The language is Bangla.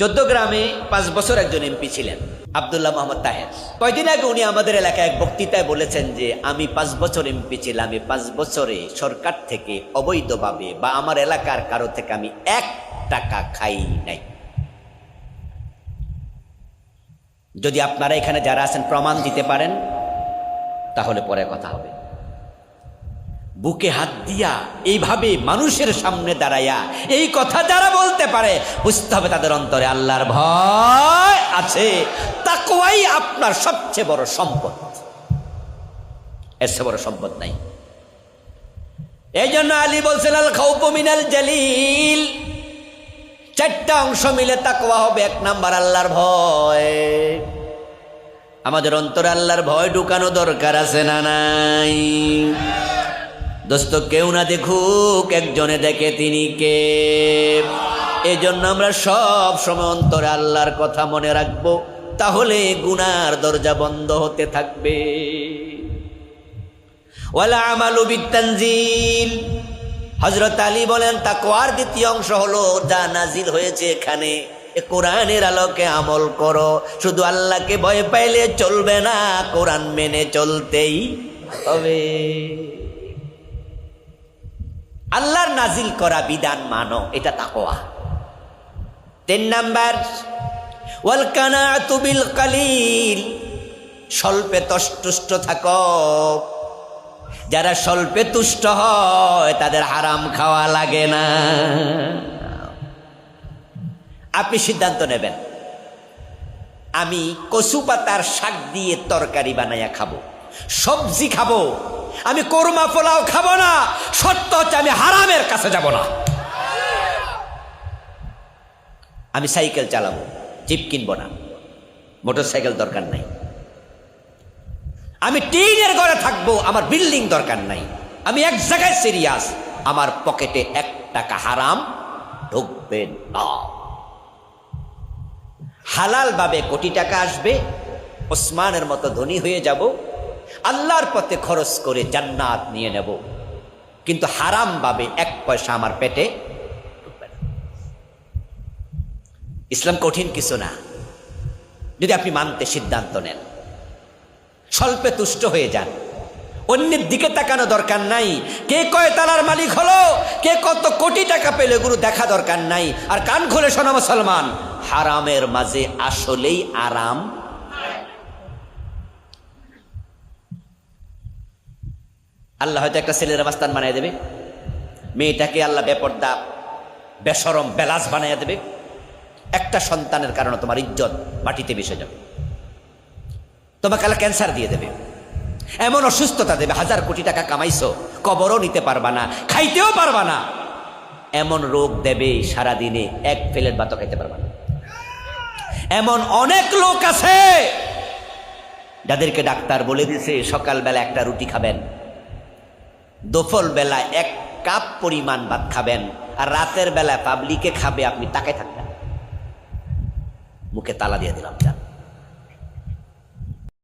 চোদ্দ গ্রামে পাঁচ বছর একজন এমপি ছিলেন, আবদুল্লাহ মোহাম্মদ তাহের। কয়দিন আগে উনি আমাদের এলাকায় এক বক্তৃতায় বলেছেন যে, আমি পাঁচ বছর এমপি ছিলাম এই পাঁচ বছরে সরকার থেকে অবৈধভাবে বা আমার এলাকার কারও থেকে আমি এক টাকা খাই নাই। যদি আপনারা এখানে যারা আছেন প্রমাণ দিতে পারেন, তাহলে পরে কথা হবে। বুকে হাত দিয়া এইভাবে মানুষের সামনে দাঁড়াইয়া এই কথা যারা বলতে পারে, বুঝতে হবে তাদের অন্তরে আল্লাহর ভয় আছে। তাকওয়াই আপনার সবচেয়ে বড় সম্পদ। এর বড় সম্পদ নাই। এই জন্য আলী বলছেন, আল মিনাল জালিল। চারটা অংশ মিলে তাকওয়া হবে, এক নাম্বার আল্লাহর ভয়। আমাদের অন্তরে আল্লাহর ভয় ঢুকানো দরকার আছে না নাই? দোস্ত, কেউ না দেখুক, একজনে দেখে তিনি কে? এজন্য আমরা সব সময় অন্তরে আল্লাহর কথা মনে রাখব, তাহলে গুনার দরজা বন্ধ হতে থাকবে। ওয়ালা আমালু বিত্তানজিল হজরত আলী বলেন, তাকওয়ার দ্বিতীয় অংশ হলো, যা নাজিল হয়েছে এখানে কোরআনের আলোকে আমল করো, শুধু আল্লাহকে ভয় পাইলে চলবে না, কোরআন মেনে চলতেই হবে। আল্লাহর নাজিল করা বিধান মানো, এটা তাকোয়া তিন নাম্বার, ওয়াল কানাআতু বিল কালিল, স্বল্পে তষ্টুষ্ট থাকো। যারা স্বল্পে তুষ্ট হয়, তাদের হারাম খাওয়া লাগে না। আপনি সিদ্ধান্ত নেবেন। আমি কচু পাতার শাক দিয়ে তরকারি বানাইয়া খাব, সবজি খাব, আমি কোরমা পোলাও খাব না হচ্ছে আমি হারামের কাছে যাব না। আমি সাইকেল চালাবো, জিপ কিনবো না। মোটর সাইকেল দরকার নাই। আমি টিনের ঘরে থাকব, আমার বিল্ডিং দরকার নাই। আমি এক জায়গায় সিরিয়াস, আমার পকেটে এক টাকা হারাম ঢুকবে না। হালাল ভাবে কোটি টাকা আসবে, ওসমানের মতো ধনী হয়ে যাব, আল্লাহর পথে খরচ করে জান্নাত নিয়ে নেব। কিন্তু হারাম ভাবে এক পয়সা আমার পেটে ইসলাম কঠিন কিছু না। যদি আপনি মানতে সিদ্ধান্ত নেন, স্বল্পে তুষ্ট হয়ে যান, অন্যের দিকে তাকানো দরকার নাই, কে কয় তালার মালিক হলো, কে কত কোটি টাকা পেলে গুরু দেখা দরকার নাই, আর কান খুলে শোনা মুসলমান, হারামের মাঝে আসলেই আরাম আল্লাহ হয়তো একটা ছেলের অবস্থান বানিয়ে দেবে। মেয়েটাকে আল্লাহ বেপর্দা, বেসরম বেলাস বানিয়ে দেবে। একটা সন্তানের কারণে তোমার ইজ্জত মাটিতে মিশে যাবে। তোমাকে আল্লাহ ক্যান্সার দিয়ে দেবে। এমন অসুস্থতা দেবে, হাজার কোটি টাকা কামাইছো, কবরও নিতে পারবা না, খাইতেও পারবা না। এমন রোগ দেবে সারাদিনে এক প্লেট ভাতও খাইতে পারবা না। এমন অনেক লোক আছে, যাদেরকে ডাক্তার বলে দিয়েছে, সকালবেলা একটা রুটি খাবেন। দোফল বেলা এক কাপ পরিমাণ ভাত খাবেন আর রাতের বেলা পাবলিকে খাবে আপনি তাকে থাকবেন। মুখে তালা দিয়ে দিলাম, যান।